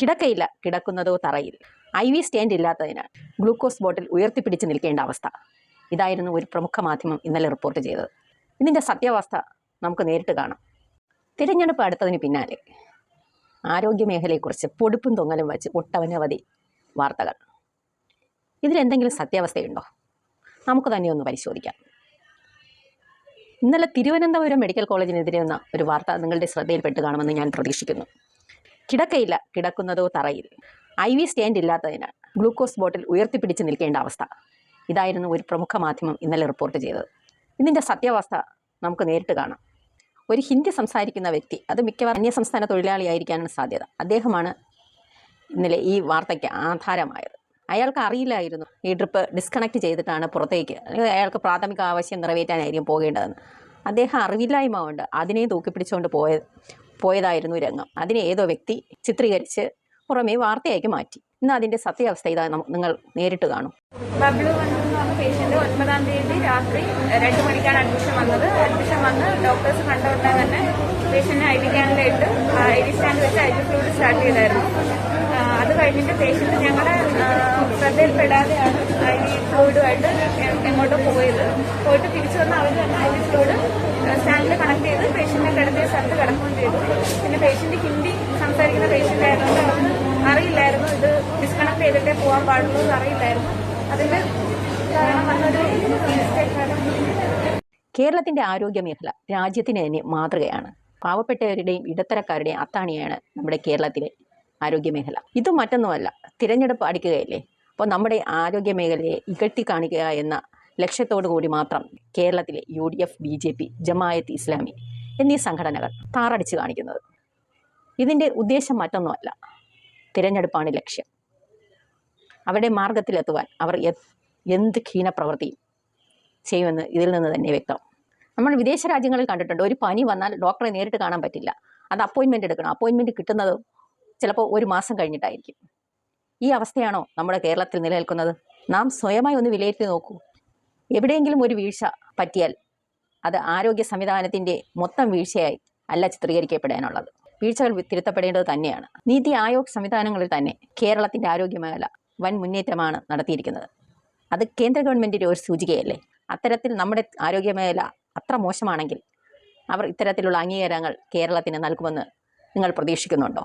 കിടക്കയില്ല കിടക്കുന്നതോ തറയിൽ. I V stand ഇല്ലാത്തതിനാൽ ഗ്ലൂക്കോസ് ബോട്ടിൽ ഉയർത്തിപ്പിടിച്ച് നിൽക്കേണ്ട അവസ്ഥ. ഇതായിരുന്നു ഒരു പ്രമുഖ മാധ്യമം ഇന്നലെ റിപ്പോർട്ട് ചെയ്തത്. ഇതിന്റെ സത്യാവസ്ഥ നമുക്ക് നേരിട്ട് കാണാം. തിരഞ്ഞെടുപ്പ് അടുത്തതിന് പിന്നാലെ. ആരോഗ്യമേഖലയെക്കുറിച്ച് പൊടുപ്പും തൊങ്ങലും വച്ച് ഒട്ടനവധി വാർത്തകൾ. ഇതിലെന്തെങ്കിലും സത്യാവസ്ഥയുണ്ടോ? നമുക്ക് തന്നെ ഒന്ന് പരിശോധിക്കാം. ഇന്നലെ തിരുവനന്തപുരം മെഡിക്കൽ കോളേജിനെതിരെ വന്ന ഒരു വാർത്ത നിങ്ങളുടെ ശ്രദ്ധയിൽപ്പെട്ട് കാണുമെന്ന് ഞാൻ പ്രതീക്ഷിക്കുന്നു. കിടക്കയില്ല. കിടക്കുന്നതോ തറയിൽ. ഐ വി സ്റ്റാൻഡ് ഇല്ലാത്തതിനാൽ ഗ്ലൂക്കോസ് ബോട്ടിൽ ഉയർത്തിപ്പിടിച്ച് നിൽക്കേണ്ട അവസ്ഥ. ഇതായിരുന്നു ഒരു പ്രമുഖ മാധ്യമം ഇന്നലെ റിപ്പോർട്ട് ചെയ്തത്. ഇതിന്റെ സത്യാവസ്ഥ നമുക്ക് നേരിട്ട് കാണാം. ഒരു ഹിന്ദി സംസാരിക്കുന്ന വ്യക്തി അത് മിക്കവാറും അന്യസംസ്ഥാന തൊഴിലാളിയായിരിക്കാനാണ് സാധ്യത. അദ്ദേഹമാണ് ഇന്നലെ ഈ വാർത്തയ്ക്ക് ആധാരമായത്. അയാൾക്ക് അറിയില്ലായിരുന്നു ഈ ട്രിപ്പ് ഡിസ്കണക്ട് ചെയ്തിട്ടാണ് പുറത്തേക്ക് അയാൾക്ക് പ്രാഥമിക ആവശ്യം നിറവേറ്റാനായിരിക്കും പോകേണ്ടതെന്ന്. അദ്ദേഹം അറിവില്ലായ്മ കൊണ്ട് അതിനെ തൂക്കിപ്പിടിച്ചുകൊണ്ട് പോയ പോയതായിരുന്നു രംഗം. അതിനെ ഏതോ വ്യക്തി ചിത്രീകരിച്ച് പുറമേ വാർത്തയാക്കി മാറ്റി. ഇന്ന് അതിന്റെ സത്യാവസ്ഥ ഇതാ നിങ്ങൾ നേരിട്ട് കാണും. ബബ്ലു പേഷ്യന്റ് ഒൻപതാം തീയതി രാത്രി രണ്ട് മണിക്കാണ് അഡ്മിഷൻ വന്നത്. അഡ്മിഷൻ വന്ന് ഡോക്ടേഴ്സ് കണ്ട ഉടനെ തന്നെ പേഷ്യന്റിനെ ഐ വി ക്യാനിലിട്ട് ഐ വി സ്റ്റാൻഡ് വെച്ച് ഐ വി ഫ്ലൂഡ് സ്റ്റാർട്ട് ചെയ്തായിരുന്നു. അത് കഴിഞ്ഞിട്ട് പേഷ്യന്റ് ഞങ്ങളുടെ ശ്രദ്ധയിൽപ്പെടാതെയാണ് ഐ വി ഫ്ലൂയിഡുമായിട്ട് എങ്ങോട്ടോ പോയത്. പോയിട്ട് തിരിച്ചു വന്ന് അവർ തന്നെ ഐ വി ഫ്ലൂയിഡ് പിന്നെ പേഷ്യന്റ് ഹിന്ദി സംസാരിക്കുന്ന പേഷ്യന്റ് ആയതുകൊണ്ട് അറിയില്ലായിരുന്നു. ഇത് ഡിസ്കണക്ട് ചെയ്തിട്ടേ പോകാൻ പാടുള്ളൂ എന്ന് അറിയില്ലായിരുന്നു. അതിന്റെ കാരണം വന്നൊരു കേരളത്തിന്റെ ആരോഗ്യ മേഖല രാജ്യത്തിന് തന്നെ മാതൃകയാണ്. പാവപ്പെട്ടവരുടെയും ഇടത്തരക്കാരുടെയും അത്താണിയാണ് നമ്മുടെ കേരളത്തിലെ ആരോഗ്യ മേഖല ഇത് മറ്റൊന്നുമല്ല തിരഞ്ഞെടുപ്പ് അടിക്കുകയല്ലേ? അപ്പോൾ നമ്മുടെ ആരോഗ്യ മേഖലയെ ഇകഴ്ത്തി കാണിക്കുക എന്ന ലക്ഷ്യത്തോടു കൂടി മാത്രം കേരളത്തിലെ U D F B J P Jamaat Islami എന്നീ സംഘടനകൾ താറടിച്ചു കാണിക്കുന്നത്. ഇതിന്റെ ഉദ്ദേശം മറ്റൊന്നുമല്ല. തിരഞ്ഞെടുപ്പാണ് ലക്ഷ്യം. അവരുടെ മാർഗത്തിലെത്തുവാൻ അവർ എന്ത് എന്ത് ഹീനപ്രവൃത്തിയും ചെയ്യുമെന്ന് ഇതിൽ നിന്ന് തന്നെ വ്യക്തം. നമ്മൾ വിദേശ രാജ്യങ്ങളിൽ കണ്ടിട്ടുണ്ട്. ഒരു പനി വന്നാൽ ഡോക്ടറെ നേരിട്ട് കാണാൻ പറ്റില്ല. അത് അപ്പോയിൻമെന്റ് എടുക്കണം. അപ്പോയിൻമെന്റ് കിട്ടുന്നത് ചിലപ്പോൾ ഒരു മാസം കഴിഞ്ഞിട്ടായിരിക്കും. ഈ അവസ്ഥയാണോ നമ്മുടെ കേരളത്തിൽ നിലനിൽക്കുന്നത്? നാം സ്വയമായി ഒന്ന് വിലയിരുത്തി നോക്കൂ. എവിടെയെങ്കിലും ഒരു വീഴ്ച പറ്റിയാൽ അത് ആരോഗ്യ സംവിധാനത്തിന്റെ മൊത്തം വീഴ്ചയായി അല്ല ചിത്രീകരിക്കപ്പെടാനുള്ളത്. വീഴ്ചകൾ തിരുത്തപ്പെടേണ്ടത് തന്നെയാണ്. നീതി ആയോഗ് സംവിധാനങ്ങളിൽ തന്നെ കേരളത്തിന്റെ ആരോഗ്യമേഖല വൻ മുന്നേറ്റമാണ് നടത്തിയിരിക്കുന്നത്. അത് കേന്ദ്ര ഗവൺമെന്റിന്റെ ഒരു സൂചികയല്ലേ? അത്തരത്തിൽ നമ്മുടെ ആരോഗ്യമേഖല അത്ര മോശമാണെങ്കിൽ അവർ ഇത്തരത്തിലുള്ള അംഗീകാരങ്ങൾ കേരളത്തിന് നൽകുമെന്ന് നിങ്ങൾ പ്രതീക്ഷിക്കുന്നുണ്ടോ?